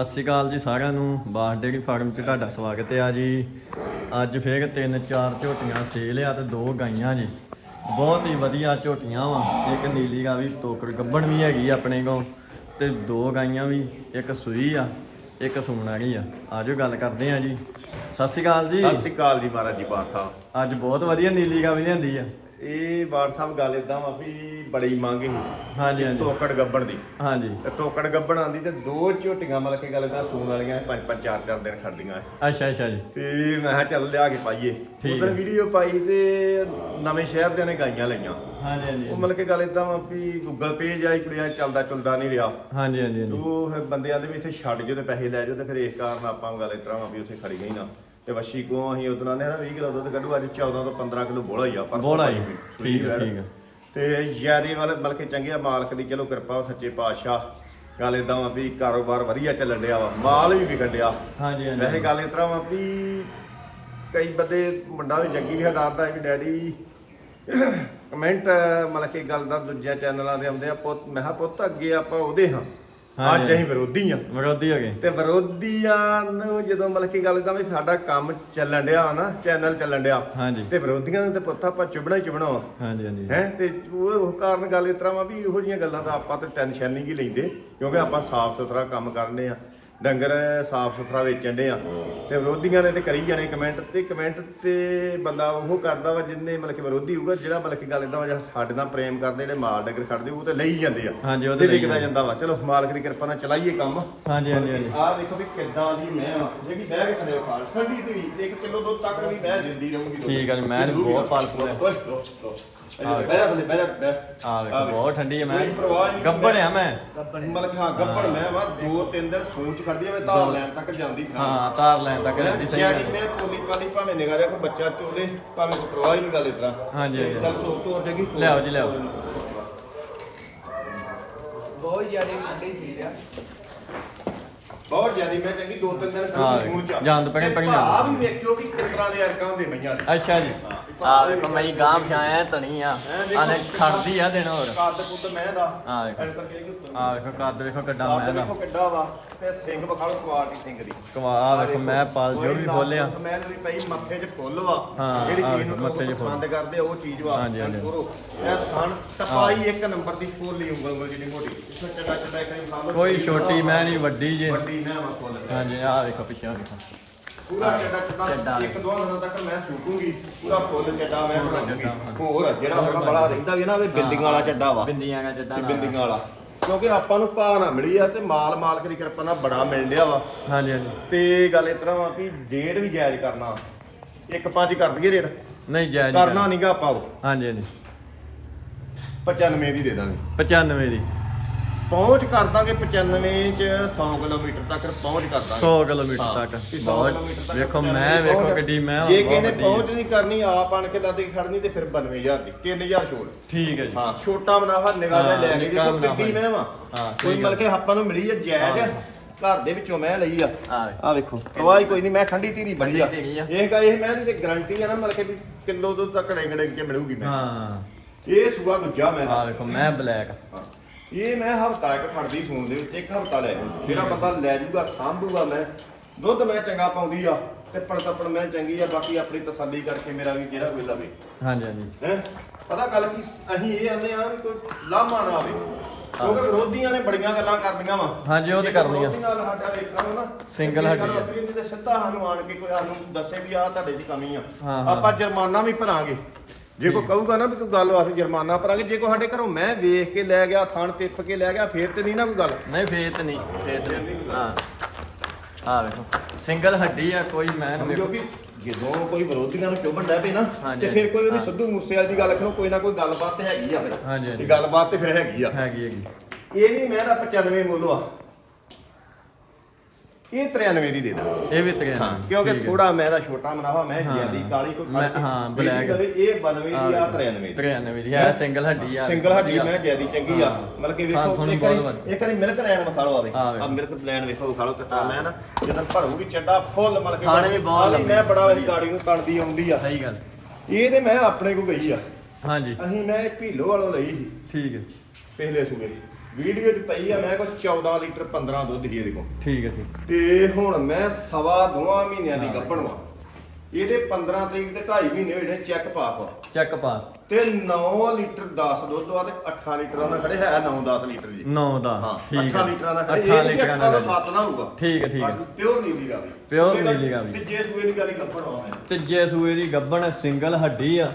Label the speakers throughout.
Speaker 1: ਸਤਿ ਸ਼੍ਰੀ ਅਕਾਲ ਜੀ ਸਾਰਿਆਂ ਨੂੰ ਬਾਸ ਡੇਰੀ ਫਾਰਮ 'ਚ ਤੁਹਾਡਾ ਸਵਾਗਤ ਹੈ ਆ ਜੀ। ਅੱਜ ਫੇਰ ਤਿੰਨ ਚਾਰ ਝੋਟੀਆਂ ਸੇਲ ਆ ਤੇ ਦੋ ਗਾਈਆਂ ਜੀ। ਬਹੁਤ ਹੀ ਵਧੀਆ ਝੋਟੀਆਂ ਵਾ ਇੱਕ ਨੀਲੀ ਗਾ ਵੀ ਤੋਕੜ ਗੱਬਣ ਵੀ ਹੈਗੀ ਆਪਣੇ ਕੋਲ ਤੇ ਦੋ ਗਾਈਆਂ ਵੀ ਇੱਕ ਸੂਈ ਆ ਇੱਕ ਸੂਣ ਵਾਲੀ ਆ। ਆਜੋ ਗੱਲ ਕਰਦੇ ਆ ਜੀ। ਸਤਿ ਸ਼੍ਰੀ ਅਕਾਲ ਜੀ।
Speaker 2: ਸਤਿ ਸ਼੍ਰੀ ਅਕਾਲ ਜੀ ਮਹਾਰਾਜ ਜੀ ਸਾਹਿਬ।
Speaker 1: ਅੱਜ ਬਹੁਤ ਵਧੀਆ ਨੀਲੀ ਗਾ ਵੀ ਲਿਆਂਦੀ ਆ।
Speaker 2: ਇਹ ਸਾਹਿਬ ਗੱਲ ਇਦਾਂ ਵਾ ਵੀ ਬੜੀ ਮੰਗ ਸੀ।
Speaker 1: ਹਾਂਜੀ ਹਾਂਜੀ।
Speaker 2: ਤੋਕੜ ਗੱਬਣ ਦੀ।
Speaker 1: ਹਾਂਜੀ।
Speaker 2: ਤੇ ਤੋਕੜ ਗੱਬਣ ਆਂਦੀ ਤੇ ਦੋ ਝੋਟੀਆਂ ਮਤਲਬ ਕਿ ਗੱਲ ਦਾ ਸੂਣ ਵਾਲੀਆਂ ਪੰਜ ਪੰਜ ਚਾਰ ਚਾਰ ਦਿਨ ਖੜਦੀਆਂ।
Speaker 1: ਅੱਛਾ ਅੱਛਾ ਜੀ।
Speaker 2: ਤੇ ਮੈਂ ਕਿਹਾ ਚੱਲ ਲਿਆ ਕੇ ਪਾਈਏ।
Speaker 1: ਹੈ।
Speaker 2: ਵੀਡੀਓ ਪਾਈ ਤੇ ਨਵੇਂ ਸ਼ਹਿਰ ਦੇ ਨੇ ਗਾਈਆਂ ਲਈਆਂ।
Speaker 1: ਹਾਂਜੀ ਹਾਂਜੀ।
Speaker 2: ਉਹ ਮਤਲਬ ਕਿ ਗੱਲ ਇਦਾਂ ਵਾ ਵੀ ਗੂਗਲ ਪੇ ਜਾਂ ਕੁੜੀਆਂ ਚੱਲਦਾ ਚੁਲਦਾ ਨਹੀਂ ਰਿਹਾ।
Speaker 1: ਹਾਂਜੀ ਹਾਂਜੀ
Speaker 2: ਉਹ ਫਿਰ ਬੰਦਿਆਂ ਦੇ ਵੀ ਇੱਥੇ ਛੱਡ ਜੋ ਤੇ ਪੈਸੇ ਲੈ ਜਾਓ ਤੇ ਫਿਰ ਇਸ ਕਾਰਨ ਆਪਾਂ ਗੱਲ ਇਸ ਤਰ੍ਹਾਂ ਵਾ ਵੀ ਉੱਥੇ ਖੜੀ ਗਈ ਨਾ। ਤੇ ਵਸ਼ੀ ਕੋ ਅਸੀਂ ਉਦੋਂ ਨੇ ਨਾ 20 ਕਿਲੋ ਦੁੱਧ ਕੱਢੂ ਅੱਜ 14 ਤੋਂ 15 ਕਿਲੋ ਬੋਲਾ ਹੀ ਆ ਪਰ
Speaker 1: ਬੋਲਾ ਹੀ, ਠੀਕ ਹੈ, ਠੀਕ ਹੈ।
Speaker 2: ਤੇ ਜਿਆਦੇ ਵਾਲੇ ਬਲਕਿ ਚੰਗੇ ਆ ਮਾਲਕ ਦੀ ਚਲੋ ਕਿਰਪਾ ਸੱਚੇ ਪਾਤਸ਼ਾਹ। ਗੱਲ ਇਦਾਂ ਵਾ ਵੀ ਕਾਰੋਬਾਰ ਵਧੀਆ ਚੱਲਣ ਡਿਆ ਵਾ ਮਾਲ ਵੀ ਵਿਕਣ ਡਿਆ।
Speaker 1: ਹਾਂਜੀ ਹਾਂਜੀ।
Speaker 2: ਵੈਸੇ ਗੱਲ ਇਸ ਤਰ੍ਹਾਂ ਵਾ ਵੀ ਕਈ ਬੰਦੇ ਮੁੰਡਾ ਵੀ ਜੱਗੀ ਵੀ ਆਂਦਾ ਵੀ ਡੈਡੀ ਕਮੈਂਟ ਮਤਲਬ ਕਿ ਗੱਲ ਦਾ ਦੂਜਿਆਂ ਚੈਨਲਾਂ ਦੇ ਆਉਂਦੇ ਆ ਪੁੱਤ ਮੈਂ ਕਿਹਾ ਪੁੱਤ ਅੱਗੇ ਆਪਾਂ ਉਹਦੇ ਹਾਂ। ਅੱਜ ਅਸੀਂ ਵਿਰੋਧੀ ਆ।
Speaker 1: ਵਿਰੋਧੀ ਹੋ ਗਏ।
Speaker 2: ਤੇ ਵਿਰੋਧੀਆਂ ਨੂੰ ਜਦੋਂ ਮਤਲਬ ਕਿ ਗੱਲ ਇਦਾਂ ਵੀ ਸਾਡਾ ਕੰਮ ਚੱਲਣ ਡਿਆ ਨਾ ਚੈਨਲ ਚੱਲਣ ਡਿਆ।
Speaker 1: ਹਾਂਜੀ।
Speaker 2: ਤੇ ਵਿਰੋਧੀਆਂ ਨੂੰ ਤੇ ਪੁੱਤ ਆਪਾਂ ਚੁਬਣਾ ਹੀ ਚੁਬਣਾ ਵਾ।
Speaker 1: ਹਾਂਜੀ ਹਾਂਜੀ।
Speaker 2: ਹੈ ਤੇ ਉਹ ਉਹ ਕਾਰਨ ਗੱਲ ਇਸ ਤਰ੍ਹਾਂ ਵਾ ਵੀ ਇਹੋ ਜਿਹੀਆਂ ਗੱਲਾਂ ਦਾ ਆਪਾਂ ਤਾਂ ਟੈਨਸ਼ਨ ਨਹੀਂ ਗੀ ਲੈਂਦੇ ਕਿਉਂਕਿ ਆਪਾਂ ਸਾਫ਼ ਸੁਥਰਾ ਕੰਮ ਕਰਨੇ ਆ। ਡੰਗਰ ਸਾਫ਼ ਸੁਥਰਾ ਵੇਚਣ ਦੇ ਆ। ਤੇ ਵਿਰੋਧੀਆਂ ਨੇ ਤੇ ਕਰੀ ਜਾਣੇ ਕਮੈਂਟ ਤੇ ਕਮੈਂਟ ਤੇ ਬੰਦਾ ਉਹ ਕਰਦਾ ਵਾ ਜਿੰਨੇ ਮਤਲਬ ਕਿ ਵਿਰੋਧੀ ਹੋਊਗਾ ਜਿਹੜਾ ਮਤਲਬ ਕਿ ਗੱਲ ਇਦਾਂ ਸਾਡੇ ਨਾਲ ਪ੍ਰੇਮ ਕਰਦੇ ਜਿਹੜੇ ਮਾਲ ਡੰਗਰ ਖੜਦੇ ਉਹ ਤੇ ਲਈ ਜਾਂਦੇ ਆ।
Speaker 1: ਹਾਂਜੀ, ਉਹ ਤੇ
Speaker 2: ਵਿਕਦਾ ਜਾਂਦਾ ਵਾ। ਚਲੋ ਮਾਲਕ ਦੀ ਕਿਰਪਾ ਨਾਲ ਚਲਾਈਏ ਕੰਮ।
Speaker 1: ਹਾਂਜੀ ਹਾਂਜੀ ਹਾਂਜੀ।
Speaker 2: ਆਹ ਦੇਖੋ ਵੀ ਕਿੱਦਾਂ ਦੀ ਮੈਂ ਆ। ਜਿਹੜੀ ਬਹਿ ਕੇ ਥੱਲੇ ਖਾਲ ਠੰਡੀ ਤੇ ਵੀ 1 ਕਿਲੋ ਦੁੱਧ ਤੱਕ ਵੀ ਬਹਿ ਦਿੰਦੀ ਰਹੂਗੀ।
Speaker 1: ਠੀਕ ਆ ਜੀ, ਮੈਂ ਬਹੁਤ ਫੁੱਲ ਹੈ।
Speaker 2: ਬਹਿ ਥੱਲੇ ਬਹਿ ਬਹਿ।
Speaker 1: ਆ ਵੇਖੋ ਬਹੁਤ ਠੰਡੀ ਹੈ ਮੈਂ ਗੱਬੜ ਆ ਮੈਂ।
Speaker 2: ਮਤਲਬ ਹਾਂ ਗੱਬੜ ਮੈਂ ਵਾ ਦੋ ਤਿੰਨ ਦਿਨ ਸੋਚ ਕਰਦੀ ਆ ਮੈਂ ਧਾਰ ਲੈਣ ਤੱਕ ਜਾਂਦੀ ਫਿਰਾਂ।
Speaker 1: ਹਾਂ ਤਾਰ ਲੈਣ ਤੱਕ ਜਾਂਦੀ ਸਹੀ
Speaker 2: ਸ਼ਾਇਦ
Speaker 1: ਗੱਲ
Speaker 2: ਮੈਂ ਪੋਲੀ ਪਾਲੀ ਭਾਵੇਂ ਨਿਗਾਹ ਰਿਹਾ ਕੋਈ ਬੱਚਾ ਚੋਲੇ ਭਾਵੇਂ ਕੋਈ ਪਰਵਾਹ ਹੀ ਨਹੀਂ ਗੱਲ ਇਸ ਤਰ੍ਹਾਂ
Speaker 1: ਹਾਂਜੀ, ਹਾਂਜੀ।
Speaker 2: ਚੱਲ ਤੋ ਤੋਰ ਜੇਗੀ
Speaker 1: ਲਿਆਓ ਜੀ, ਲਿਆਓ।
Speaker 3: ਬਹੁਤ ਜ਼ਿਆਦਾ ਠੰਡੀ ਸੀ ਆ
Speaker 2: ਬਹੁਤ ਜ਼ਿਆਦੀ ਮੈਂ ਚੰਗੀ ਦੋ ਤਿੰਨ ਦਿਨ
Speaker 1: ਹਾਂ,
Speaker 2: ਖੂਨ ਚ ਆ।
Speaker 1: ਗਏ,
Speaker 2: ਤੇ
Speaker 1: ਪੈ ਗਏ
Speaker 2: ਭਾ
Speaker 1: ਜਾਂਦ।
Speaker 2: ਵੀ ਵੇਖਿਓ ਵੀ ਕਿਸ ਤਰ੍ਹਾਂ ਦੇ ਅਰਕਾਂ ਹੁੰਦੇ ਮਈਆਂ ਦੇ
Speaker 1: ਅੱਛਾ ਜੀ। ਆ ਵੇਖੋ ਮੈਂ ਗਾਂ ਪਛਾਇਆ ਧਣੀ ਆ।
Speaker 2: ਹੈਂ, ਦੇਖੋ
Speaker 1: ਆਨੇ ਖੜਦੀ ਆ ਦਿਨ ਹੋਰ।
Speaker 2: ਕੱਦ ਕੁੱਦ ਮੈਂ ਦਾ।
Speaker 1: ਹਾਂ, ਵੇਖੋ।
Speaker 2: ਉੱਤੋਂ।
Speaker 1: ਆ ਵੇਖੋ ਕੱਦ ਵੇਖੋ ਕਿੱਡਾ ਮੈਂ ਦਾ
Speaker 2: ਵੇਖੋ ਕਿੱਡਾ ਵਾ। ਤੇ ਸਿੰਘ ਵਿਖਾਲੋ ਕੁਆਲਟੀ ਸਿੰਘ ਦੀ।
Speaker 1: ਕਵਾ ਆ ਵੇਖੋ ਮੈਂ ਪਾਲ ਜੋ ਵੀ ਖੋਲਿਆ
Speaker 2: ਮੈਂ ਵੀ ਪਈ ਮੱਥੇ 'ਚ ਫੁੱਲ ਵਾ।
Speaker 1: ਹਾਂ,
Speaker 2: ਜਿਹੜੀ
Speaker 1: ਆਹ
Speaker 2: ਚੀਜ਼ ਨੂੰ
Speaker 1: ਵੇਖੋ, ਮੱਥੇ 'ਚ ਫੁੱਲ।
Speaker 2: ਪਸੰਦ ਕਰਦੇ ਆ, ਉਹ ਚੀਜ਼ ਵਾ।
Speaker 1: ਹਾਂਜੀ, ਹਾਂਜੀ।
Speaker 2: ਇਹ ਥਣ ਟਪਾਈ ਇੱਕ ਨੰਬਰ ਦੀ ਫੋਲੀ ਉਂਗਲ ਉਂਗਲ ਜਿਹੜੀ ਮੋਟੀ। ਫਾਲੋ
Speaker 1: ਕੋਈ ਛੋਟੀ ਮੈਂ ਨਹੀਂ ਵੱਡੀ ਜੇ।
Speaker 2: ਵੱਡੀ ਮੈਂ ਵਾ ਫੁੱਲ
Speaker 1: ਹਾਂਜੀ ਆ ਵੇਖੋ ਪਿੱਛੇ ਆ ਵੇਖੋ
Speaker 2: ਪੂਰਾ ਚੱਡਾ
Speaker 1: ਚੱਡਾ।
Speaker 2: ਚੱਡਾ ਇੱਕ ਦੋ ਦਿਨਾਂ ਤੱਕ ਮੈਂ ਸੂਕੂਗੀ ਪੂਰਾ ਫੁੱਲ ਚੱਡਾ ਮੈਂ
Speaker 1: ਪੂਰਾ
Speaker 2: ਬਣਾਉਂਗੀ
Speaker 1: ਚੱਡਾ, ਹਾਂ।
Speaker 2: ਹੋਰ ਜਿਹੜਾ ਬੜਾ ਬੜਾ ਰਹਿੰਦਾ ਵੀ ਨਾ ਵੀ ਬਿੰਦੀਆਂ ਵਾਲਾ ਚੱਡਾ ਵਾ।
Speaker 1: ਬਿੰਦੀਆਂ ਦਾ ਜੱਡਾ
Speaker 2: ਤੇ ਬਿੰਦੀਆਂ ਵਾਲਾ। ਕਿਉਂਕਿ ਆਪਾਂ ਨੂੰ ਭਾਅ ਨਾ ਮਿਲੀ ਆ ਤੇ ਮਾਲ ਮਾਲਕ ਦੀ ਕਿਰਪਾ ਨਾਲ ਬੜਾ ਮਿਲ ਡਿਆ ਵਾ।
Speaker 1: ਹਾਂਜੀ ਹਾਂਜੀ।
Speaker 2: ਤੇ ਗੱਲ ਇਸ ਤਰ੍ਹਾਂ ਵਾ ਵੀ ਡੇਢ ਵੀ ਜਾਇਜ਼ ਕਰਨਾ। ਇੱਕ ਪੰਜ ਕਰ ਦਈਏ ਰੇਟ?
Speaker 1: ਨਹੀਂ ਜਾਇਜ਼
Speaker 2: ਕਰਨਾ ਨਹੀਂਗਾ ਆਪਾਂ ਉਹ।
Speaker 1: ਹਾਂਜੀ ਹਾਂਜੀ।
Speaker 2: 95 ਦੀ ਦੇ ਦਾਂਗੇ।
Speaker 1: 95 ਦੀ।
Speaker 2: ਪਹੁੰਚ ਕਰ ਦਾਂਗੇ 95 ਚ 100 ਕਿਲੋਮੀਟਰ ਤੱਕ ਪਹੁੰਚ ਕਰ ਦਾਂਗੇ।
Speaker 1: 100 ਕਿਲੋਮੀਟਰ ਤੱਕ।
Speaker 2: ਵੀ 100
Speaker 1: ਬਹੁਤ ਵੇਖੋ
Speaker 2: 95
Speaker 1: ਮੈਂ ਵੇਖੋ। ਕਿੱਡੀ ਮੈਂ
Speaker 2: ਜੇ
Speaker 1: ਬਹੁਤ
Speaker 2: ਕਿਸੇ ਨੇ
Speaker 1: ਵੱਡੀ
Speaker 2: ਪਹੁੰਚ ਨਹੀਂ ਕਰਨੀ ਆਪ ਆਣ ਕੇ ਦਾਦੇ ਖੜਨੀ ਤੇ ਫਿਰ 92000 ਦੀ 3000 ਛੋੜ।
Speaker 1: ਠੀਕ ਹੈ ਜੀ।
Speaker 2: ਹਾਂ ਛੋਟਾ ਮੁਨਾਫਾ ਨਿਗਾਹ ਦਾ ਲੈ ਕੇ
Speaker 1: ਮੁਨਾਫ਼ਾ
Speaker 2: ਕਿੱਡੀ ਮੈਂ ਵਾ।
Speaker 1: ਹਾਂ,
Speaker 2: ਕੋਈ ਮਤਲਬ ਕਿ ਆਪਾਂ ਨੂੰ ਮਿਲੀ ਹੈ ਜਾਇਜ਼ ਘਰ ਦੇ ਵਿੱਚੋਂ ਮੈਂ ਲਈ ਆ।
Speaker 1: ਆ
Speaker 2: ਵੇਖੋ ਹੀ ਕੋਈ ਨਹੀਂ ਮੈਂ ਠੰਡੀ ਧੀਰੀ ਬੜੀ ਆ। ਇਹ ਕਾ ਇਹ ਮੈਂ ਤੇ ਗਾਰੰਟੀ ਆ ਨਾ ਮਤਲਬ ਕਿ ਵੀ ਕਿਲੋ ਦੁੱਧ ਤੱਕ ੜੇ ਗੜੇ ਕੇ ਮਿਲੂਗੀ ਮੈਂ।
Speaker 1: ਹਾਂ।
Speaker 2: ਇਹ ਸੂਆ ਦੂਜਾ ਮੈਂ
Speaker 1: ਆ ਵੇਖੋ ਮੈਂ ਬਲੈਕ
Speaker 2: ਹਾਂ। ਇਹ ਮੈਂ ਹਫਤਾ ਇੱਕ ਖੜਦੀ ਫੋਨ ਦੇ ਵਿੱਚ ਇੱਕ ਹਫਤਾ ਲੈ ਜਾਊ। ਜਿਹੜਾ ਬੰਦਾ ਲੈ ਜਾਊਗਾ ਸਾਂਭੂਗਾ ਮੈਂ। ਦੁੱਧ ਮੈਂ ਚੰਗਾ ਪਾਉਂਦੀ ਆ ਤੇ ਪਣ ਤਪਣ ਮੈਂ ਚੰਗੀ ਆ ਬਾਕੀ ਆਪਣੀ ਤਸੱਲੀ ਕਰਕੇ ਮੇਰਾ ਵੀ ਜਿਹੜਾ ਕੋਈ ਲਵੇ।
Speaker 1: ਹਾਂਜੀ ਹਾਂਜੀ।
Speaker 2: ਹੈ? ਪਤਾ ਗੱਲ ਕੀ ਅਸੀਂ ਇਹ ਆਨੇ ਆ ਵੀ ਕੋਈ ਲਾਮਾ ਨਾ ਆਵੇ। ਕਿਉਂਕਿ ਵਿਰੋਧੀਆਂ ਨੇ ਬੜੀਆਂ ਗੱਲਾਂ ਕਰਨੀਆਂ ਵਾ।
Speaker 1: ਹਾਂਜੀ, ਉਹ ਤੇ ਕਰਨੀਆਂ।
Speaker 2: ਵਿਰੋਧੀ ਨਾਲ ਸਾਡਾ ਵੇਖਣਾ ਵਾ ਨਾ
Speaker 1: Single
Speaker 2: ਤੇ ਗੱਲ
Speaker 1: ਹੱਡੀ ਆ।
Speaker 2: ਤੇ ਸਿੱਧਾ ਸਾਨੂੰ ਆਣ ਕੇ ਕੋਈ ਸਾਨੂੰ ਦੱਸੇ ਵੀ ਆ ਤੁਹਾਡੇ 'ਚ ਕਮੀ ਆ। ਆਪਾਂ ਜੁਰਮਾਨਾ ਵੀ ਭਰਾਂਗੇ। ਜੇ ਕੋਈ ਕਹੂਗਾ ਨਾ ਵੀ ਕੋਈ ਗੱਲ ਵਾਸਤੇ ਜੁਰਮਾਨਾ ਭਰਾਂਗੇ ਜੇ ਕੋਈ ਸਾਡੇ ਘਰੋਂ ਮੈਂ ਵੇਖ ਕੇ ਲੈ ਗਿਆ ਥਣ ਤਿੱਪ ਕੇ ਲੈ ਗਿਆ ਫੇਰ ਤੇ ਨਹੀਂ ਨਾ ਕੋਈ ਗੱਲ।
Speaker 1: ਨਹੀਂ ਫੇਤ ਨਹੀਂ ਫੇਤ ਨਹੀਂ। ਹਾਂ। ਆ ਵੇਖੋ ਸਿੰਗਲ ਹੱਡੀ ਆ ਕੋਈ ਮੈਂ ਵੇਖੋ
Speaker 2: ਕਿਉਂਕਿ ਜਦੋਂ ਕੋਈ ਵਿਰੋਧੀਆਂ ਨੂੰ ਚੁੱਭਣ ਡੈ ਪਏ ਨਾ
Speaker 1: ਹਾਂਜੀ,
Speaker 2: ਤੇ ਫਿਰ ਕੋਈ ਉਹਦੀ
Speaker 1: ਹਾਂ।
Speaker 2: ਸਿੱਧੂ ਮੂਸੇਵਾਲ ਦੀ ਗੱਲ ਖਣੋ ਕੋਈ ਨਾ ਕੋਈ ਗੱਲਬਾਤ ਤੇ ਹੈਗੀ ਆ ਫਿਰ।
Speaker 1: ਹਾਂਜੀ, ਹਾਂਜੀ।
Speaker 2: ਇਹ ਗੱਲਬਾਤ ਤੇ ਫਿਰ ਹੈਗੀ ਆ।
Speaker 1: ਹੈਗੀ ਹੈਗੀ।
Speaker 2: ਇਹ ਵੀ ਮੈਂ ਦਾ 95 ਮੁੱਲ ਆ। ਇਹ 93 ਦੀ ਦੇ ਦਾਂ
Speaker 1: ਇਹ ਵੀ ਤਗਿਆ
Speaker 2: ਹਾਂ ਕਿਉਂਕਿ ਥੋੜਾ ਮੈਂ ਦਾ ਛੋਟਾ ਮਨਾਵਾ ਮੈਂ। ਜਿਆਦੀ ਕਾਲੀ ਕੋਈ
Speaker 1: ਮੈਂ- ਹਾਂ, black।
Speaker 2: ਇਹ 92 ਦੀ ਆ 93 ਦੀ।
Speaker 1: 93 ਦੀ ਹੈ? ਸਿੰਗਲ ਹੱਡੀ ਆ
Speaker 2: ਸਿੰਗਲ ਹੱਡੀ। ਮੈਂ ਜਿਆਦੀ ਚੰਗੀ ਆ। ਮਤਲਬ ਕਿ ਵੇਖੋ ਇੱਕ ਵਾਰੀ। ਇੱਕ ਵਾਰੀ ਮਿਲਕ ਲੈਣ ਵਿਖਾ ਲਓ ਆਵੇ ਆ। ਮਿਲਕ ਲੈਣ ਵੇਖੋ ਵਿਖਾ ਲਓ ਕਿਤਾ ਮੈਂ ਨਾ ਜਦੋਂ ਭਰੂਗੀ ਚੱਡਾ ਫੁੱਲ ਮਤਲਬ ਕਿ
Speaker 1: ਖਾਣੇ ਵੀ ਬਹੁਤ
Speaker 2: ਆਹ ਮੈਂ ਬੜਾ
Speaker 1: ਵਧੀਆ।
Speaker 2: ਗਾੜੀ ਨੂੰ ਤਣਦੀ ਆਉਂਦੀ ਆ।
Speaker 1: ਸਹੀ ਗੱਲ।
Speaker 2: ਇਹ ਤੇ ਮੈਂ ਆਪਣੇ ਕੋ ਗਈ ਆ।
Speaker 1: ਹਾਂਜੀ।
Speaker 2: ਅਸੀਂ ਮੈਂ ਇਹ ਭੀਲੋ ਵਾਲੋਂ ਲਈ ਸੀ।
Speaker 1: ਠੀਕ ਹੈ।
Speaker 2: ਪਹਿਲੇ ਸੂਬੇ ਵੀਡੀਓ 'ਚ ਪਈ ਆ ਮੈਂ ਕੋ 14 ਲੀਟਰ 15 ਦੁੱਧ ਹੀ ਇਹਦੇ ਕੋਲ।
Speaker 1: ਠੀਕ ਹੈ ਠੀਕ
Speaker 2: ਤੇ ਹੁਣ ਮੈਂ ਸਵਾ ਦੋਵਾਂ ਮਹੀਨਿਆਂ ਦੀ ਗੱਭਣ ਵਾਂ। ਇਹਦੇ 15 ਤਰੀਕ ਤੇ 2.5 ਮਹੀਨੇ ਹੋਏ ਨੇ ਚੈੱਕ ਪਾਸ ਵਾ।
Speaker 1: ਚੈੱਕ ਪਾਸ
Speaker 2: ਤੇ 9 ਲੀਟਰ 10 ਦੁੱਧ ਵਾ ਤੇ 8 ਲੀਟਰਾਂ ਦਾ ਖੜੇ ਹੈ 9-10 ਲੀਟਰ ਜੀ।
Speaker 1: 9 ਦਾ
Speaker 2: ਹਾਂ
Speaker 1: ਠੀਕ
Speaker 2: 8 ਲੀਟਰਾਂ ਦਾ ਖੜੇ
Speaker 1: 8
Speaker 2: ਇਹ ਨਹੀਂ
Speaker 1: ਲੀਟਰਾਂ
Speaker 2: ਅੱਠਾਂ
Speaker 1: ਦਾ
Speaker 2: ਦਾ 7 ਨਾ ਹੋਊਗਾ।
Speaker 1: ਠੀਕ ਹੈ, ਠੀਕ ਹੈ।
Speaker 2: ਪਿਓਰ ਨੀਲੀ ਗਾਵੀ
Speaker 1: Pure ਨੀਲੀ ਗਾਵੀ।
Speaker 2: ਤੇ ਜੇ ਸੂਏ ਦੀ ਗੱਭਣ ਵਾ ਮੈਂ।
Speaker 1: ਤੀਜੇ ਸੂਏ ਦੀ ਗੱਬਣ ਸਿੰਗਲ ਹੱਡੀ ਆ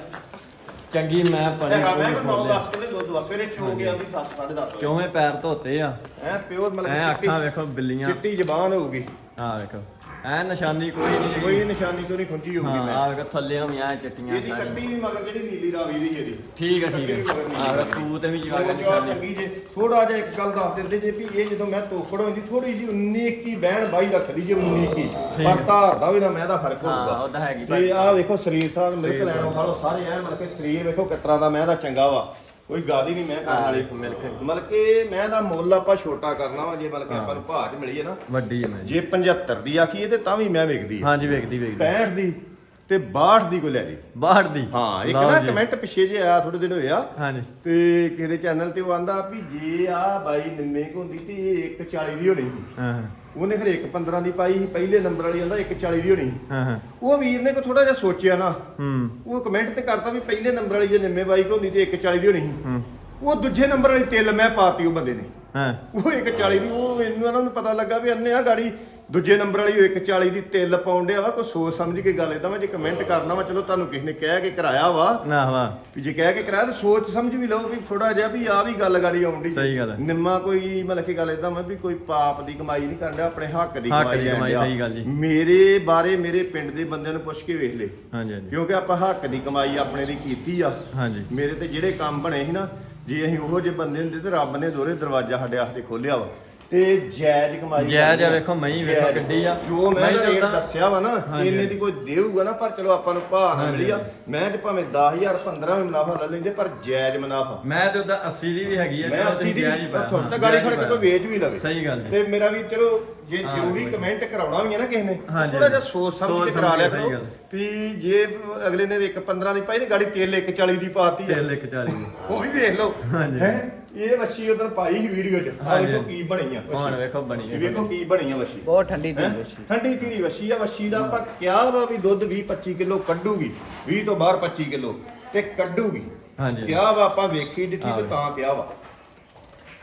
Speaker 1: ਚੰਗੀ ਮੈਂ ਪੜੀ
Speaker 2: ਹੈਗਾ ਮੈਂ
Speaker 1: ਪੂਰੀ
Speaker 2: ਕੋ
Speaker 1: ਖੋਲਿਆ
Speaker 2: 10 ਕਿਲੇ ਵਾ ਸਵੇਰੇ ਚੋ ਗਿਆ ਵੀ 7 10:30
Speaker 1: ਕਿਉਂ ਪੈਰ ਧੋਤੇ ਆ?
Speaker 2: ਐ ਪਿਓਰ ਮਤਲਬ
Speaker 1: ਐ
Speaker 2: ਚਿੱਟੀ-
Speaker 1: ਅੱਖਾਂ ਵੇਖੋ ਬਿੱਲੀਆਂ।
Speaker 2: ਚਿੱਟੀ ਜ਼ਬਾਨ ਹੋਊਗੀ।
Speaker 1: ਆ ਵੇਖੋ। ਐ ਨਿਸ਼ਾਨੀ ਕੋਈ ਨਹੀਂ
Speaker 2: ਕੋਈ ਨਿਸ਼ਾਨੀ ਤੋਂ ਨਹੀਂ ਖੁੰਝੀ ਹੋਊਗੀ
Speaker 1: ਹਾਂ
Speaker 2: ਮੈਂ।
Speaker 1: ਆ ਵੇਖੋ ਥੱਲੇੋਂ ਵੀ ਐ ਚਿੱਟੀਆਂ
Speaker 2: ਇਹਦੀ। ਕੱਟੀ ਵੀ ਮਗਰ ਜਿਹੜੀ ਨੀਲੀ ਰਾਵੀ ਦੀ ਇਹਦੀ।
Speaker 1: ਠੀਕ ਹੈ ਠੀਕ ਹੈ ਆ
Speaker 2: ਰਾਵੀ।
Speaker 1: ਤੂੰ ਤੇ ਵੀ ਜਗਾ ਕੇ ਨਿਸ਼ਾਨੀ।
Speaker 2: ਜੇ। ਥੋੜਾ ਜਿਹਾ ਇੱਕ ਗੱਲ ਦੱਸ ਦਿੰਦੇ ਜੇ ਵੀ ਇਹ ਜਦੋਂ ਮੈਂ ਤੋਕੜ ਹੁੰਦੀ ਥੋੜੀ ਜੀ 19 21 ਬਹਿਣ ਬਾਈ ਰੱਖਦੀ ਜੇ 19 21
Speaker 1: ਠੀਕ
Speaker 2: ਪਰ
Speaker 1: ਹੈ।
Speaker 2: ਧਾਰ ਦਾ ਵੀ ਨਾ ਮੈਂ ਦਾ ਫ਼ਰਕ
Speaker 1: ਹਾਂ,
Speaker 2: ਹੋਊਗਾ।
Speaker 1: ਉਹ ਤਾਂ ਹੈਗੀ
Speaker 2: ਤੇ। ਆਹ ਵੇਖੋ ਸਰੀਰ ਸਾਰਾ ਮਿਲਕ ਲੈਣੋਂ ਹਾਲੋ ਸਾਰੇ ਐ ਮਤਲਬ ਕਿ ਸਰੀਰ ਵੇਖੋ ਕਿਤਰਾ ਦਾ ਮੈਂ ਦਾ ਚੰਗਾ ਵਾ। ਕੋਈ ਗਾਦੀ ਨਹੀਂ ਮੈਂ ਕਰਨ
Speaker 1: ਹਾਂ,
Speaker 2: ਵਾਲੀ
Speaker 1: ਵੇਖੋ ਮਿਲਕ।
Speaker 2: ਮਤਲਬ ਕਿ ਮੈਂ ਦਾ ਮੁੱਲ ਆਪਾਂ ਛੋਟਾ ਕਰਨਾ ਵਾ ਜੇ ਮਤਲਬ ਕਿ ਆਪਾਂ ਨੂੰ ਭਾਅ ਚ ਮਿਲੀ ਹੈ ਨਾ।
Speaker 1: ਵੱਡੀ ਹੈ ਮੈਂ ਜੀ।
Speaker 2: ਜੇ 75 ਦੀ ਆਖੀਏ ਤੇ ਤਾਂ ਵੀ ਮੈਂ ਵੇਖਦੀ ਆ।
Speaker 1: ਹਾਂਜੀ ਵੇਖਦੀ ਵੇਖਦੀ।
Speaker 2: 65 ਦੀ। ਤੇ 62 ਦੀ ਕੋਈ ਲੈ ਜੀ
Speaker 1: ਬਾਹਰ ਦੀ?
Speaker 2: ਹਾਂ ਇੱਕ
Speaker 1: ਲਓ
Speaker 2: ਨਾ
Speaker 1: ਜੀ।
Speaker 2: ਕਮੈਂਟ ਪਿੱਛੇ ਜੇ ਆਇਆ ਥੋੜੇ ਦਿਨ ਹੋਇਆ
Speaker 1: ਹਾਂਜੀ।
Speaker 2: ਤੇ ਕਿਸੇ ਚੈਨਲ ਤੇ ਉਹ ਆਂਦਾ ਵੀ ਜੇ ਆ ਬਾਈ ਨਿੰਮੇ ਕੋ ਹੁੰਦੀ ਤੇ ਇਹ 140 ਦੀ ਹੋਣੀ ਸੀ।
Speaker 1: ਹਾਂ
Speaker 2: ਉਹਨੇ ਫਿਰ 115 ਦੀ ਪਾਈ ਸੀ ਪਹਿਲੇ ਨੰਬਰ ਵਾਲੀ ਆਂਦਾ 140 ਦੀ ਹੋਣੀ ਸੀ।
Speaker 1: ਹਾਂ ਹਾਂ।
Speaker 2: ਉਹ ਵੀਰ ਨੇ ਕੋ ਥੋੜਾ ਜਿਹਾ ਸੋਚਿਆ ਨਾ।
Speaker 1: ਹੂੰ।
Speaker 2: ਉਹ ਕਮੈਂਟ ਤੇ ਕਰਤਾ ਵੀ ਪਹਿਲੇ ਨੰਬਰ ਵਾਲੀ ਜੇ ਨਿੰਮੇ ਬਾਈ ਕੋ ਹੁੰਦੀ ਤੇ 140 ਦੀ ਹੋਣੀ ਸੀ।
Speaker 1: ਹੂੰ।
Speaker 2: ਉਹ ਦੂਜੇ ਨੰਬਰ ਵਾਲੀ ਤਿਲ ਮੈਂ ਪਾਤੀ ਉਹ ਬੰਦੇ ਨੇ।
Speaker 1: ਹਾਂ।
Speaker 2: ਉਹ 140 ਦੀ ਉਹ ਮੈਨੂੰ ਉਹਨਾਂ ਨੂੰ ਪਤਾ ਲੱਗਾ ਵੀ ਅੰਨੇ ਆ ਗਾੜੀ ਦੂਜੇ ਨੰਬਰ ਵਾਲੀ ਉਹ 140 ਦੀ ਤਿਲ ਪਾਉਣ ਡਿਆ ਵਾ ਕੋਈ ਸੋਚ ਸਮਝ ਕੇ ਗੱਲ ਏਦਾਂ ਵਾ ਜੇ ਕਮੈਂਟ ਕਰਨਾ ਵਾ ਚਲੋ ਤੁਹਾਨੂੰ ਕਿਸੇ ਨੇ ਕਹਿ ਕੇ ਕਰਾਇਆ ਵਾ।
Speaker 1: ਨਾ ਵਾ।
Speaker 2: ਵੀ ਜੇ ਕਹਿ ਕੇ ਕਰਾਇਆ ਤਾਂ ਸੋਚ ਸਮਝ ਵੀ ਲਓ ਵੀ ਥੋੜਾ ਜਿਹਾ ਵੀ ਆ ਵੀ ਗੱਲ ਗਾੜੀ ਆਉਂਦੀ
Speaker 1: ਸਹੀ ਗੱਲ ਹੈ।
Speaker 2: ਨਿੰਮਾ ਕੋਈ ਮਤਲਬ ਕਿ ਗੱਲ ਇਦਾਂ ਮੈਂ ਵੀ ਕੋਈ ਪਾਪ ਦੀ ਕਮਾਈ ਨਹੀਂ ਕਰਨ ਡਿਆ ਆਪਣੇ ਹੱਕ ਦੀ
Speaker 1: ਹੱਕ
Speaker 2: ਕਮਾਈ
Speaker 1: ਦੀ
Speaker 2: ਲੈਣ
Speaker 1: ਕਮਾਈ,
Speaker 2: ਡਿਆ।
Speaker 1: ਸਹੀ ਗੱਲ ਜੀ।
Speaker 2: ਮੇਰੇ ਬਾਰੇ ਮੇਰੇ ਪਿੰਡ ਦੇ ਬੰਦਿਆਂ ਨੂੰ ਪੁੱਛ ਕੇ ਵੇਖ ਲੈ।
Speaker 1: ਹਾਂਜੀ ਹਾਂਜੀ।
Speaker 2: ਕਿਉਂਕਿ ਆਪਾਂ ਹੱਕ ਦੀ ਕਮਾਈ ਆਪਣੇ ਲਈ ਕੀਤੀ ਆ।
Speaker 1: ਹਾਂਜੀ।
Speaker 2: ਮੇਰੇ ਤੇ ਜਿਹੜੇ ਕੰਮ ਬਣੇ ਸੀ ਨਾ ਜੇ ਅਸੀਂ ਉਹੋ ਜਿਹੇ ਬੰਦੇ ਹੁੰਦੇ ਤੇ ਰੱਬ ਨੇ ਦੋਰੇ ਦਰਵਾਜ਼ਾ ਸਾਡੇ ਵਾਸਤੇ ਖੋਲਿਆ ਵਾ। ਤੇ ਜਾਇਜ਼ ਕਮਾਈ
Speaker 1: ਜਾਇਜ਼ ਆ, ਵੇਖੋ ਮਹੀਂ ਵੇਖੋ। ਕਿੱਡੀ ਆ।
Speaker 2: ਜੋ ਮੈਂ ਦਾ ਰੇਟ
Speaker 1: ਤਾਂ-
Speaker 2: ਦੱਸਿਆ ਵਾ ਨਾ। ਇੰਨੇ ਦੀ ਕੋਈ ਦੇਊਗਾ ਨਾ ਪਰ ਚਲੋ ਆਪਾਂ ਨੂੰ ਭਾਅ ਨਾ ਮਿਲੀ ਆ ਮੈਂ ਤੇ ਭਾਵੇਂ 10000 15 ਵੀ ਮੁਨਾਫਾ ਲੈ ਲੈਂਦੇ ਪਰ ਜਾਇਜ਼ ਮੁਨਾਫਾ
Speaker 1: ਮੈਂ ਤੇ ਉਹਦਾ 80 ਦੀ ਵੀ ਹੈਗੀ ਆ
Speaker 2: ਮੈਂ
Speaker 1: ਚਲੋ
Speaker 2: 80 ਦੀ
Speaker 1: ਜਾਇਜ਼ ਹੀ ਪਾਇਆ,
Speaker 2: ਉੱਥੋਂ
Speaker 1: ਹਾਂ,
Speaker 2: ਤਾਂ ਗਾੜੀ ਖੜ ਕੇ ਕੋਈ। ਵੇਚ ਵੀ ਲਵੇ
Speaker 1: ਸਹੀ ਗੱਲ
Speaker 2: ਤੇ ਮੇਰਾ ਵੀ ਚਲੋ ਜੇ ਜ਼ਰੂਰੀ ਕਮੈਂਟ ਕਰਾਉਣਾ ਵੀ ਹੈ ਨਾ ਕਿਸੇ ਨੇ। ਥੋੜਾ ਜਿਹਾ ਸੋਚ ਸਮਝ ਕੇ ਕਰਾ ਲਿਆ ਕਰੋ। ਵੀ ਜੇ ਅਗਲੇ ਨੇ ਇੱਕ 15 ਦੀ ਪਾਈ ਨੇ ਗਾੜੀ ਤੇਲ 140 ਦੀ ਪਾਤੀ
Speaker 1: ਤੇਲ ਇੱਕ 40 ਦੀ
Speaker 2: ਉਹ ਵੀ ਵੇਖ ਲਓ
Speaker 1: ਹਾਂਜੀ।
Speaker 2: ਹੈ ਇਹ ਵੱਛੀ ਉਧਰ ਪਾਈ ਸੀ ਵੀਡੀਓ 'ਚ ਆ
Speaker 1: ਹਾਂਜੀ।
Speaker 2: ਵੇਖੋ ਕੀ ਬਣੀ ਆ
Speaker 1: ਹੁਣ
Speaker 2: ਵੱਛੀ।
Speaker 1: ਵੇਖੋ ਬਣੀ
Speaker 2: ਵੇਖੋ ਕੀ ਬਣੀ ਆ ਵੱਛੀ
Speaker 3: ਬਹੁਤ ਠੰਡੀ ਦੀ
Speaker 2: ਹੈਂ?
Speaker 3: ਵੱਛੀ
Speaker 2: ਠੰਡੀ ਧੀਰੀ ਵੱਛੀ ਆ ਵੱਛੀ ਦਾ ਆਪਾਂ ਕਿਹਾ ਵਾ ਵੀ ਦੁੱਧ 20 25 ਕਿਲੋ ਕੱਢੂਗੀ 20 ਤੋਂ ਬਾਹਰ 25 ਕਿਲੋ ਤੇ ਕੱਢੂਗੀ
Speaker 1: ਹਾਂਜੀ
Speaker 2: ਕਿਹਾ ਵਾ ਆਪਾਂ ਵੇਖੀ ਡਿੱਠੀ
Speaker 1: ਹਾਂ।
Speaker 2: ਤੇ ਤਾਂ ਕਿਹਾ ਵਾ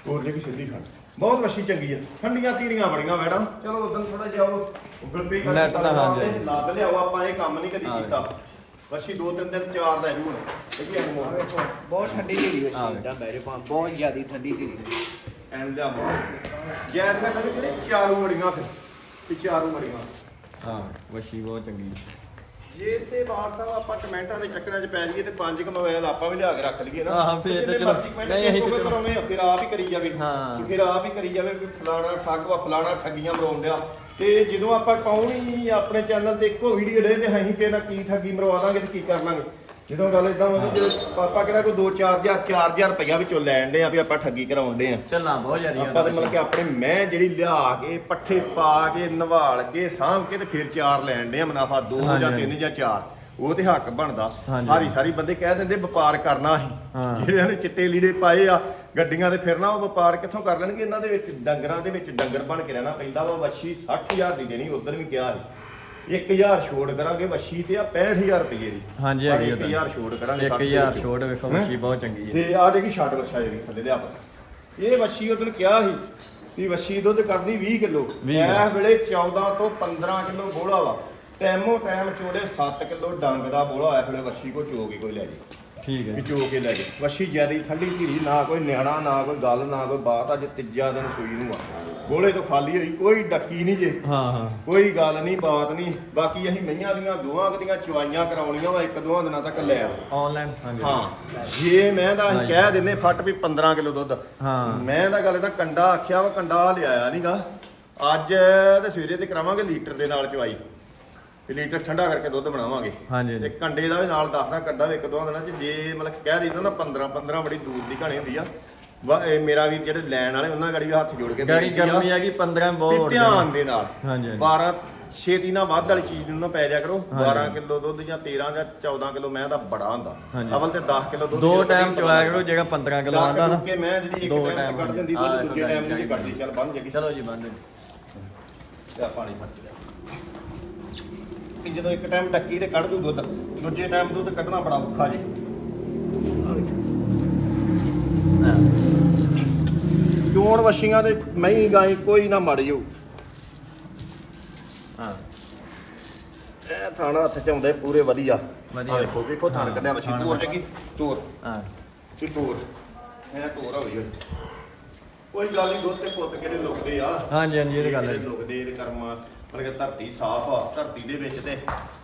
Speaker 2: ਹੋਰ ਜੇ ਕਿ ਸਿੱਧੀ ਖੜ ਬਹੁਤ ਵੱਛੀ ਚੰਗੀ ਆ ਠੰਡੀਆਂ ਧੀਰੀਆਂ ਬੜੀਆਂ ਮੈਡਮ ਚਲੋ ਉਦੋਂ ਥੋੜਾ ਜਿਹਾ ਉਹ ਗੂਗਲ ਪੇ ਕਰ
Speaker 1: Net ਦਾ ਹਾਂਜੀ, ਹਾਂਜੀ।
Speaker 2: ਲੱਦ ਲਿਆਓ ਆਪਾਂ ਇਹ ਕੰਮ ਨਹੀਂ ਕਦੀ
Speaker 1: ਹਾਂ।
Speaker 2: ਕੀਤਾ ਵੱਛੀ ਦੋ ਤਿੰਨ ਦਿਨ ਚਾਰ ਲੈ ਜੂ ਹੁਣ ਇਹ ਕੀ ਅਨਮੋਲ ਵੇਖੋ
Speaker 3: ਬਹੁਤ ਠੰਡੀ ਦੀ
Speaker 1: ਹਾਂ।
Speaker 3: ਵੱਛੀ ਦਾ ਬੈਰੇ ਪਾਂ ਬਹੁਤ ਜ਼ਿਆਦੀ ਠੰਡੀ ਦੀ
Speaker 2: ਐਂਡ ਦਾ ਜੈਦ ਕਰ ਲੱਗੇ ਤੇਰੇ ਚਾਰੂ ਮੜੀਆਂ ਫਿਰ ਤੇ ਚਾਰੂ ਮੜੀਆਂ
Speaker 1: ਹਾਂ ਵਸ਼ੀ ਬਹੁਤ ਚੰਗੀ।
Speaker 2: ਜੇ ਤੇ ਬਾਹਰ ਦਾ ਆਪਾਂ ਕਮੈਂਟਾਂ ਦੇ ਚੱਕਰਾਂ 'ਚ ਪੈ ਜਾਈਏ ਤੇ ਪੰਜ ਕ ਮੋਬਾਈਲ ਆਪਾਂ ਵੀ ਲਿਆ ਕੇ ਰੱਖ ਲਈਏ ਨਾ
Speaker 1: ਹਾਂ, ਫਿਰ
Speaker 2: ਤੇ ਜਿੰਨੇ
Speaker 1: ਚਲੋ। ਨਹੀਂ, ਅਸੀਂ ਤੇ।
Speaker 2: ਕਰਾਉਣੇ ਆ, ਫਿਰ ਆਪ ਹੀ ਕਰੀ ਜਾਵੇ
Speaker 1: ਹਾਂ।
Speaker 2: ਫਿਰ ਆਪ ਹੀ ਕਰੀ ਜਾਵੇ ਵੀ ਫਲਾਣਾ ਠੱਗ ਵਾ ਫਲਾਣਾ ਠੱਗੀਆਂ ਮਰਾਉਂਦਿਆ ਤੇ ਜਦੋਂ ਆਪਾਂ ਪਾਉਣੀ ਆਪਣੇ ਚੈਨਲ ਤੇ ਇੱਕੋ ਵੀਡੀਓ ਡੇ ਤੇ ਅਸੀਂ ਕਿਹਨਾਂ ਕੀ ਠੱਗੀ ਮਰਵਾ ਦਾਂਗੇ ਤੇ ਕੀ ਕਰ ਲਾਂਗੇ ਜਦੋਂ ਗੱਲ ਇਦਾਂ ਹੋਵੇ ਜੇ ਪਾਪਾ ਕਿਹੜਾ ਕੋਈ 2-4000 4000 ਰੁਪਇਆ ਵਿੱਚੋਂ ਲੈਣ ਦੇ ਆ ਵੀ ਆਪਾਂ ਠੱਗੀ ਕਰਾਉਂਦੇ ਆ
Speaker 1: ਚੱਲਾਂ ਬਹੁਤ ਜ਼ਿਆਦੀ
Speaker 2: ਆਪਾਂ ਤੇ ਮਤਲਬ ਕਿ ਆਪਣੇ ਮੈਂ ਜਿਹੜੀ ਲਿਆ ਕੇ ਪੱਠੇ ਪਾ ਕੇ ਨਵਾਲ ਕੇ ਸਾਂਭ ਕੇ ਤੇ ਫਿਰ ਚਾਰ ਲੈਣ ਦੇ ਆ ਮੁਨਾਫਾ ਦੋ
Speaker 1: ਹਾਂਜੀ,
Speaker 2: ਜਾਂ
Speaker 1: ਹਾਂਜੀ।
Speaker 2: ਤਿੰਨ ਜਾਂ ਚਾਰ ਉਹ ਤੇ ਹੱਕ ਬਣਦਾ। ਹਾਰੀ ਸਾਰੀ ਬੰਦੇ ਕਹਿ ਦਿੰਦੇ ਵਪਾਰ ਕਰਨਾ
Speaker 1: ਹਾਂ।
Speaker 2: ਜਿਹੜਿਆਂ ਨੇ ਚਿੱਟੇ ਲੀੜੇ ਪਾਏ ਆ ਗੱਡੀਆਂ ਤੇ ਫਿਰਨਾ ਉਹ ਵਪਾਰ ਕਿੱਥੋਂ ਕਰ ਲੈਣਗੇ? ਇਹਨਾਂ ਦੇ ਵਿੱਚ ਡੰਗਰਾਂ ਦੇ ਵਿੱਚ ਡੰਗਰ ਬਣ ਕੇ ਰਹਿਣਾ ਪੈਂਦਾ ਵਾ ਵੱਛੀ 60000 ਦੀ ਦੇਣੀ ਉਧਰ ਵੀ ਕਿਹਾ ਸੀ। 1000 ਛੋੜ ਕਰਾਂਗੇ ਵੱਛੀ ਤੇ ਆ 65000 ਰੁਪਏ ਦੀ।
Speaker 1: ਹਾਂਜੀ, ਹੈਗੀ ਉਹ ਤਾਂ।
Speaker 2: 1000 ਛੋੜ ਕਰਾਂਗੇ
Speaker 1: 1000 ਛੋੜ ਵੇਖੋ? ਵਸ਼ੀ ਬਹੁਤ ਚੰਗੀ ਹੈ।
Speaker 2: ਤੇ ਆ ਦੇਖੀ ਛੱਡ ਵਛਾ ਜਿਹੜੀ ਥੱਲੇ ਲਿਆ ਪਾ ਇਹ ਵੱਛੀ ਉਹਦੋਂ ਕਿਹਾ ਸੀ ਵੀ ਵੱਛੀ ਦੁੱਧ ਕਰਦੀ 20 ਕਿਲੋ।
Speaker 1: 20
Speaker 2: ਇਸ ਵੇਲੇ 14 ਤੋਂ 15 ਕਿਲੋ ਬੋਲਾ ਵਾ। ਟੈਮੋ ਟੈਮ ਚੋਲੇ 7 ਕਿਲੋ ਡੰਗ ਦਾ ਬੋਲਾ ਇਸ ਵੇਲੇ ਵੱਛੀ ਕੋ ਚੋ ਕੇ ਕੋਈ ਲੈ ਜੇ
Speaker 1: ਠੀਕ ਹੈ।
Speaker 2: ਚੋ ਕੇ ਲੈ ਜੇ ਵੱਛੀ ਜਿਆਦੀ ਠੰਡੀ ਧੀਰੀ ਨਾ ਕੋਈ ਨਿਆਣਾ ਨਾ ਕੋਈ ਗੱਲ ਨਾ ਕੋਈ ਬਾਤ ਅੱਜ ਤੀਜਾ ਦਿਨ ਸੂਈ ਨੂੰ ਆ। ਬੋਲੇ ਤੋਂ ਖਾਲੀ ਹੋਈ ਕੋਈ ਡੱਕੀ ਨਹੀਂ ਜੇ।
Speaker 1: ਹਾਂ ਹਾਂ।
Speaker 2: ਕੋਈ ਗੱਲ ਨਹੀਂ ਬਾਤ ਨਹੀਂ। ਬਾਕੀ ਅਸੀਂ ਮਈਆਂ ਦੀਆਂ ਦੋਹਾਂ ਕਦੀਆਂ ਚਵਾਈਆਂ ਕਰਾਉਣੀਆਂ ਵਾ ਇੱਕ ਦੋਹਾਂ ਦਿਨਾਂ ਤੱਕ ਲੈ ਆਓ।
Speaker 1: ਆਨਲਾਈਨ ਹਾਂਜੀ।
Speaker 2: ਹਾਂ। ਜੇ ਮੈਂ ਤਾਂ ਅਸੀਂ। ਕਹਿ ਦਿੰਦੇ ਫੱਟ ਵੀ 15 ਕਿਲੋ ਦੁੱਧ।
Speaker 1: ਹਾਂ।
Speaker 2: ਮੈਂ ਤਾਂ ਗੱਲ ਤਾਂ ਕੰਡਾ ਆਖਿਆ ਵਾ ਕੰਡਾ ਲਿਆਇਆ ਨਹੀਂਗਾ ਅੱਜ ਤੇ ਸਵੇਰੇ ਤੇ ਕਰਾਵਾਂਗੇ ਲੀਟਰ ਦੇ ਨਾਲ ਚਵਾਈ। ਤੇ ਲੀਟਰ ਠੰਡਾ ਕਰਕੇ ਦੁੱਧ ਬਣਾਵਾਂਗੇ
Speaker 1: ਹਾਂਜੀ,
Speaker 2: ਤੇ
Speaker 1: ਹਾਂਜੀ।
Speaker 2: ਕੰਡੇ ਦਾ ਵੀ ਨਾਲ ਦੱਸਦਾ ਕੰਡਾ ਵੀ ਇੱਕ ਦੋ ਦਿਨਾਂ ਚ ਜੇ ਮਤਲਬ ਕਹਿ ਦਿੱਤਾ ਨਾ 15 15 ਬੜੀ ਦੂਰ ਦੀ ਕਹਾਣੀ ਹੁੰਦੀ ਆ ਵਾ- ਇਹ ਮੇਰਾ ਵੀ ਜਿਹੜੇ ਲੈਣ ਵਾਲੇ ਉਹਨਾਂ ਗਾੜੀ ਵੀ ਹੱਥ ਜੋੜ ਕੇ
Speaker 1: ਗਾੜੀ
Speaker 2: ਬੇਨਤੀ ਆ
Speaker 1: ਗਰਮੀ ਆ ਕਿ 15
Speaker 2: ਵੀ
Speaker 1: ਬਹੁਤ ਉੱਡ
Speaker 2: ਧਿਆਨ। ਦੇ ਨਾਲ
Speaker 1: ਹਾਂਜੀ, ਹਾਂਜੀ।
Speaker 2: 12 ਛੇਤੀ ਨਾਲ ਵੱਧ ਵਾਲੀ ਚੀਜ਼ ਨੂੰ ਨਾ ਪੈ ਜਾ ਕਰੋ
Speaker 1: ਹਾਂਜੀ।
Speaker 2: 12 ਕਿਲੋ ਦੁੱਧ ਜਾਂ 13 ਜਾਂ 14 kiloਮੈਂ ਦਾ ਬੜਾ ਹੁੰਦਾ
Speaker 1: ਹਾਂਜੀ।
Speaker 2: ਅਵਲ ਤੇ 10 ਕਿਲੋ ਦੁੱਧ
Speaker 1: ਦੋ ਟਾਈਮ
Speaker 2: ਲੱਗਦਾ।
Speaker 1: ਕਰੋ ਜਿਹੜਾ 15 ਕਿਲੋ ਆਂਦਾ ਨਾ
Speaker 2: ਕੇ ਮੈਂ ਜਿਹੜੀ ਇੱਕ
Speaker 1: ਦੋ
Speaker 2: ਟਾਈਮ
Speaker 1: time
Speaker 2: ਚ ਕੱਢ ਦਿੰਦੀ ਦੁੱਧ ਦੂਜੇ ਟਾਈਮ ਨੂੰ ਜੇ
Speaker 1: ਚਾਹੀਦੀ।
Speaker 2: ਕੱਢਦੀ ਚੱਲ ਬੰਨ ਜੇਗੀ
Speaker 1: ਚਲੋ ਜੀ ਬੰਦ
Speaker 2: ਤੇ ਪਾਣੀ ਫਸ ਗਿਆ ਕਿ ਜਦੋਂ ਇੱਕ ਟਾਈਮ ਟੱਕੀ ਤੇ ਕੱਢ ਦੂ ਦੁੱਧ ਦੂਜੇ ਟਾਈਮ ਦੁੱਧ ਕੱਢਣਾ ਬੜਾ ਔਖਾ ਜੀ। ਚੋਣ ਵਸ਼ੀਆਂ ਦੇ ਮਹੀਂ ਗਾਈ ਕੋਈ ਨਾ ਮੜ ਜਾਊ
Speaker 1: ਹਾਂ।
Speaker 2: ਇਹ ਥਾਣਾ ਹੱਥ ਚ ਆਉਂਦੇ ਪੂਰੇ ਵਧੀਆ।
Speaker 1: ਵਧੀਆ।
Speaker 2: ਆਹ ਵੇਖੋ ਵੇਖੋ ਥਾਣ ਕੱਢਿਆ ਵਸ਼ੀ ਤੋਰ ਜੇਗੀ ਤੋਰ
Speaker 1: ਹਾਂ।
Speaker 2: ਤੇ ਤੋਰ ਇਹ ਤੋਰ ਹੋਈ ਹੋਈ। ਕੋਈ ਗੱਲ ਨਹੀਂ ਦੁੱਧ ਤੇ ਪੁੱਤ ਕਿਹੜੇ ਲੁਕਦੇ ਆ।
Speaker 1: ਹਾਂਜੀ ਹਾਂਜੀ ਇਹ ਤਾਂ ਗੱਲ ਹੈ
Speaker 2: ਜਿਹੜੇ ਲੁਕਦੇ ਇਹਦੇ ਕਰਮਾਂ। ਮਤਲਬ ਕਿ ਧਰਤੀ ਸਾਫ਼ ਆ ਧਰਤੀ ਦੇ ਵਿੱਚ ਤੇ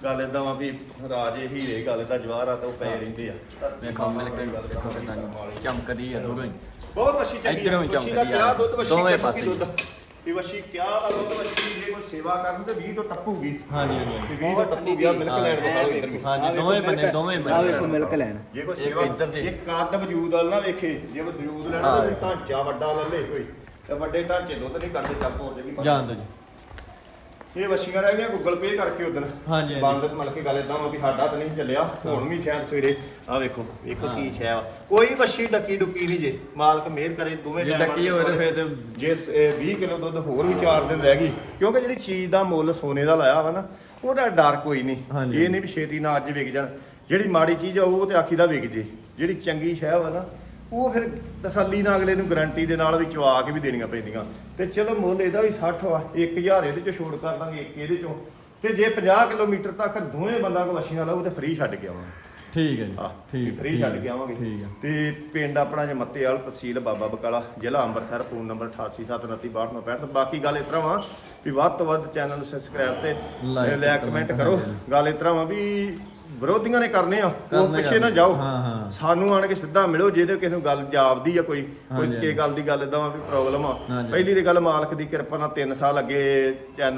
Speaker 2: ਗੱਲ ਇਦਾਂ ਵਾ ਵੀ ਰਾਜੇ ਹੀਰੇ ਗੱਲ ਦਾ ਜਵਾਹਰ ਆ ਤਾਂ ਉਹ ਪਏ ਰਹਿੰਦੇ ਆ
Speaker 1: ਵੇਖੋ ਮਿਲ ਕੇ
Speaker 2: ਗੱਲ
Speaker 1: ਦੇਖੋ ਕਿੰਨਾ। ਚਮਕਦੀ ਹੈ ਦੋਵੇਂ।
Speaker 2: ਬਹੁਤ ਵਸ਼ੀ ਚੰਗੀ
Speaker 1: ਵੀ
Speaker 2: ਵਸ਼ੀ ਦਾ
Speaker 1: ਆ।
Speaker 2: ਕਿਆ ਦੁੱਧ ਵਸ਼ੀ
Speaker 1: ਦੋਵੇਂ ਪਾਸੇ।
Speaker 2: ਵੀ ਵਸ਼ੀ ਕਿਆ ਵਾ ਦੁੱਧ ਵਸ਼ੀ ਜੇ ਕੋਈ ਸੇਵਾ ਕਰਨ ਤੇ 20 ਤੋਂ ਟੱਪੂਗੀ
Speaker 1: ਹਾਂਜੀ ਹਾਂਜੀ
Speaker 2: ਵੀ 20 ਤੋਂ ਟੱਪੂਗੀ ਆ ਮਿਲਕ ਲੈਣ ਦੇ ਬਾਅਦ ਇੱਧਰ ਵੀ
Speaker 1: ਹਾਂਜੀ ਦੋਵੇਂ ਬੰਦੇ ਦੋਵੇਂ
Speaker 3: ਆ
Speaker 1: ਬੰਦੇ
Speaker 3: ਵੇਖੋ ਮਿਲਕ ਲੈਣ
Speaker 2: ਜੇ ਕੋਈ ਸੇਵਾ
Speaker 1: ਇੱਧਰ ਦੀ।
Speaker 2: ਜੇ ਕੱਦ ਵਜੂਦ ਵਾਲ ਨਾ ਵੇਖੇ ਜੇ ਵਜੂਦ ਲੈਣਾ ਤਾਂ ਢਾਂਚਾ ਵੱਡਾ ਲੱਲੇ ਕੋਈ ਤੇ ਵੱਡੇ ਢਾਂਚੇ ਦੁੱਧ ਨਹੀਂ ਕੱਢਦੇ ਚੱਪ ਹੋ ਜਾਏਗੀ
Speaker 1: ਜਾਣ ਦੋ ਜੀ
Speaker 2: ਇਹ ਵਸ਼ੀਆਂ ਰਹਿ ਗਈਆਂ ਗੂਗਲ ਪੇ ਕਰਕੇ ਉਦੋਂ
Speaker 1: ਹਾਂਜੀ, ਹਾਂਜੀ।
Speaker 2: ਬੰਦ ਮਤਲਬ ਕਿ ਗੱਲ ਇਦਾਂ ਵਾ ਵੀ ਸਾਡਾ ਤਾਂ ਨਹੀਂ ਚੱਲਿਆ ਹੁਣ ਵੀ ਸ਼ਾਇਦ ਸਵੇਰੇ। ਆ ਵੇਖੋ ਵੇਖੋ ਕੀ ਛਿਆ ਵਾ। ਕੋਈ ਵਸ਼ੀ ਡੱਕੀ ਡੁੱਕੀ ਨਹੀਂ ਜੇ ਮਾਲਕ ਮਿਹਰ ਕਰੇ ਦੋਵੇਂ
Speaker 1: ਜੇ
Speaker 2: ਟਾਈਮਾਂ
Speaker 1: ਡੱਕੀ ਹੋਵੇ ਤਾਂ ਫਿਰ ਤੇ
Speaker 2: ਜੇ ਸ- ਇਹ 20 ਕਿਲੋ ਦੁੱਧ ਹੋਰ ਵੀ 4 ਦਿਨ ਰਹਿ ਗਈ ਕਿਉਂਕਿ ਜਿਹੜੀ ਚੀਜ਼ ਦਾ ਮੁੱਲ ਸੋਨੇ ਦਾ ਲਾਇਆ ਵਾ ਨਾ ਉਹਦਾ ਡਰ ਕੋਈ ਨਹੀਂ।
Speaker 1: ਹਾਂਜੀ।
Speaker 2: ਇਹ ਨਹੀਂ ਵੀ ਛੇਤੀ ਨਾ ਅੱਜ ਵਿਕ ਜਾਣ। ਜਿਹੜੀ ਮਾੜੀ ਚੀਜ਼ ਆ ਉਹ ਤੇ ਆਖੀ ਦਾ ਵਿਕ ਜੇ। ਜਿਹੜੀ ਚੰਗੀ ਸ਼ੈ ਵਾ ਨਾ ਉਹ ਫਿਰ ਤਸੱਲੀ ਨਾਲ ਅਗਲੇ ਨੂੰ ਗਾਰੰਟੀ ਦੇ ਨਾਲ ਵੀ ਚਵਾ ਕੇ ਵੀ ਦੇਣੀਆਂ ਪੈਂਦੀਆਂ। ਤੇ ਚਲੋ ਮੁੱਲ ਇਹਦਾ ਵੀ 60 ਵਾ 1000 ਇਹਦੇ ਚ ਛੋੜ ਕਰ ਦਾਂਗੇ ਇੱਕ ਇਹਦੇ ਚੋਂ। ਤੇ ਜੇ 50 ਕਿਲੋਮੀਟਰ ਤੱਕ ਦੋਵੇਂ ਬੰਦਾ ਕੋ ਵਸ਼ੀਆਂ ਲਾਉ ਤੇ ਫ੍ਰੀ ਛੱਡ ਕੇ ਆਵਾਂਗੇ।
Speaker 1: ਠੀਕ ਹੈ ਜੀ ਠੀਕ
Speaker 2: ਫ੍ਰੀ ਛੱਡ ਕੇ ਆਵਾਂਗੇ।
Speaker 1: ਠੀਕ ਹੈ।
Speaker 2: ਤੇ ਪਿੰਡ ਆਪਣਾ ਜੇ ਮੱਤੇਵਾਲ ਤਹਿਸੀਲ ਬਾਬਾ ਬਕਾਲਾ ਜ਼ਿਲ੍ਹਾ ਅੰਮ੍ਰਿਤਸਰ ਫੋਨ ਨੰਬਰ 8879262965 ਤੇ ਬਾਕੀ ਗੱਲ ਇਸ ਤਰ੍ਹਾਂ ਵਾ ਵੀ ਵੱਧ ਤੋਂ ਵੱਧ ਚੈਨਲ ਨੂੰ ਸਬਸਕ੍ਰਾਈਬ ਤੇ ਲਾਈਕ ਕਮੈਂਟ ਕਰੋ। ਗੱਲ ਇਸ ਤਰ੍ਹਾਂ ਵਾ ਵੀ ਵਿਰੋਧੀਆਂ ਨੇ ਕਰਨੇ ਆ ਉਹ
Speaker 1: ਕਰਨੇ
Speaker 2: ਪਿੱਛੇ ਨਾ
Speaker 1: ਕਰਨੇ।
Speaker 2: ਜਾਓ
Speaker 1: ਹਾਂ, ਹਾਂ।
Speaker 2: ਸਾਨੂੰ ਆਣ ਕੇ ਸਿੱਧਾ ਮਿਲੋ ਜਿਹਦੇ ਕਿਸੇ ਨੂੰ ਗੱਲ ਜਾਪਦੀ ਆ ਕੋਈ ਕੋਈ
Speaker 1: ਹਾਂਜੀ,
Speaker 2: ਕੀ ਗੱਲ ਦੀ ਗੱਲ ਇਦਾਂ ਵਾ ਪ੍ਰੋਬਲਮ ਆ
Speaker 1: ਹਾਂਜੀ।
Speaker 2: ਪਹਿਲੀ ਤੇ ਗੱਲ ਮਾਲਕ ਦੀ ਕਿਰਪਾ ਨਾਲ 3 ਸਾਲ ਅੱਗੇ ਚੈਨਲ